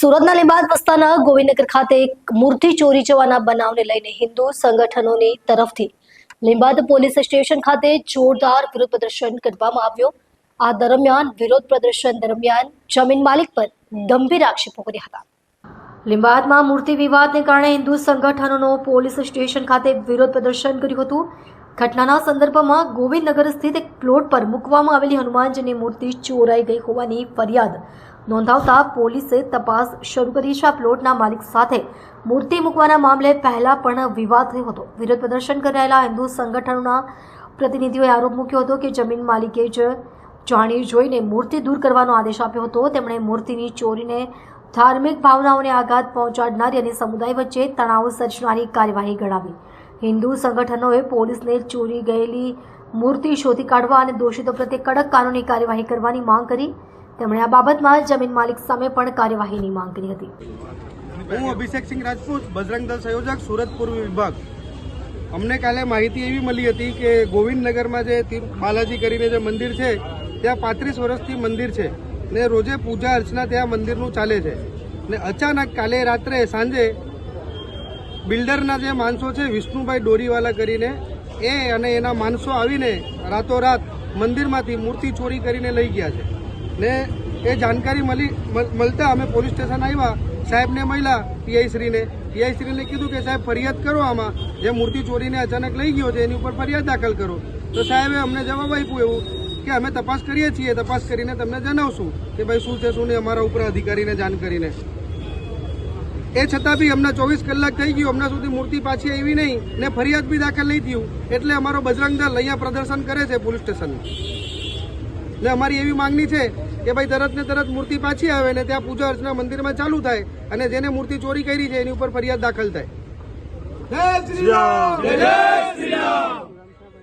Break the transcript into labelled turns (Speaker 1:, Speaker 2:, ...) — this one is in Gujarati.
Speaker 1: સુરતના લીંબાદ વસ્તાના ગોવિંદનગર ખાતે એક મૂર્તિ ચોરી જવાના બનાવને લઈને હિન્દુ સંગઠનોની તરફથી લીંબાદ પોલીસ સ્ટેશન ખાતે જોરદાર વિરોધ પ્રદર્શન કરવામાં આવ્યો. આ દરમિયાન વિરોધ પ્રદર્શન દરમિયાન જમીન માલિક પર ગંભીર આક્ષેપો કર્યા હતા. લીંબાદમાં મૂર્તિ વિવાદને કારણે હિન્દુ સંગઠનોનો પોલીસ સ્ટેશન ખાતે વિરોધ પ્રદર્શન કર્યું હતું. ઘટનાના સંદર્ભમાં ગોવિંદનગર સ્થિત એક પ્લોટ પર મૂકવામાં આવેલી હનુમાનજીની મૂર્તિ ચોરાઈ ગઈ હોવાની ફરિયાદ નોંધાવતા પોલીસે તપાસ શરૂ કરી છે. આ પ્લોટના માલિક સાથે મૂર્તિ મૂકવાના મામલે પહેલા પણ વિવાદ થયો હતો. વિરોધ પ્રદર્શન કરી રહેલા હિન્દુ સંગઠનોના પ્રતિનિધિઓએ આરોપ મૂક્યો હતો કે જમીન માલિકે જ જાણી જોઈને મૂર્તિ દૂર કરવાનો આદેશ આપ્યો હતો. તેમણે મૂર્તિની ચોરીને ધાર્મિક ભાવનાઓને આઘાત પહોંચાડનારી અને સમુદાય વચ્ચે તણાવ સર્જનારી કાર્યવાહી ગણાવી. હિન્દુ સંગઠનોએ પોલીસને ચોરી ગયેલી મૂર્તિ શોધી કાઢવા અને દોષિતો પ્રત્યે કડક કાનૂની કાર્યવાહી કરવાની માંગ કરી. તેમણે આ બાબતમાં જમીન માલિક સામે પણ કાર્યવાહીની માંગ કરી હતી.
Speaker 2: હું અભિષેક સિંહ રાજપૂત, બજરંગ દળ સંયોજક, સુરત પૂર્વ વિભાગ. અમને કાલે માહિતી એવી મળી હતી કે ગોવિંદનગરમાં જે બાલાજી કરીને જે મંદિર છે, ત્યાં પાંત્રીસ વર્ષથી મંદિર છે ને રોજે પૂજા અર્ચના ત્યાં મંદિરનું ચાલે છે. ને અચાનક કાલે રાત્રે સાંજે બિલ્ડરના જે માણસો છે, વિષ્ણુભાઈ ડોરીવાલા કરીને એ અને એના માણસો આવીને રાતોરાત મંદિરમાંથી મૂર્તિ ચોરી કરીને લઈ ગયા છે. ને એ જાણકારી મળી મળતા અમે પોલીસ સ્ટેશન આવ્યા. સાહેબને મળ્યા પીઆઈ શ્રીને પીઆઈ શ્રીને કીધું કે, સાહેબ, ફરિયાદ કરો આમાં. જે મૂર્તિ ચોરીને અચાનક લઈ ગયો છે, એની ઉપર ફરિયાદ દાખલ કરો. તો સાહેબે અમને જવાબ આપ્યું એવું કે, અમે તપાસ કરીએ છીએ. તપાસ કરીને તમને જણાવશું કે ભાઈ શું છે, શું નહીં, અમારા ઉપર અધિકારીને જાણ કરીને એ છતાં બી અમને ચોવીસ કલાક થઈ ગયું. હમણાં સુધી મૂર્તિ પાછી આવી નહીં ને ફરિયાદ બી દાખલ નહીં થયું. એટલે અમારો બજરંગ દળ અહીંયા પ્રદર્શન કરે છે પોલીસ સ્ટેશન ને અમારી એવી માંગણી છે કે ભાઈ તરત ને તરત મૂર્તિ પાછી આવે ને ત્યાં પૂજા અર્ચના મંદિરમાં ચાલુ થાય અને જેને મૂર્તિ ચોરી કરી છે એની ઉપર ફરિયાદ દાખલ થાય જય શ્રી રામ!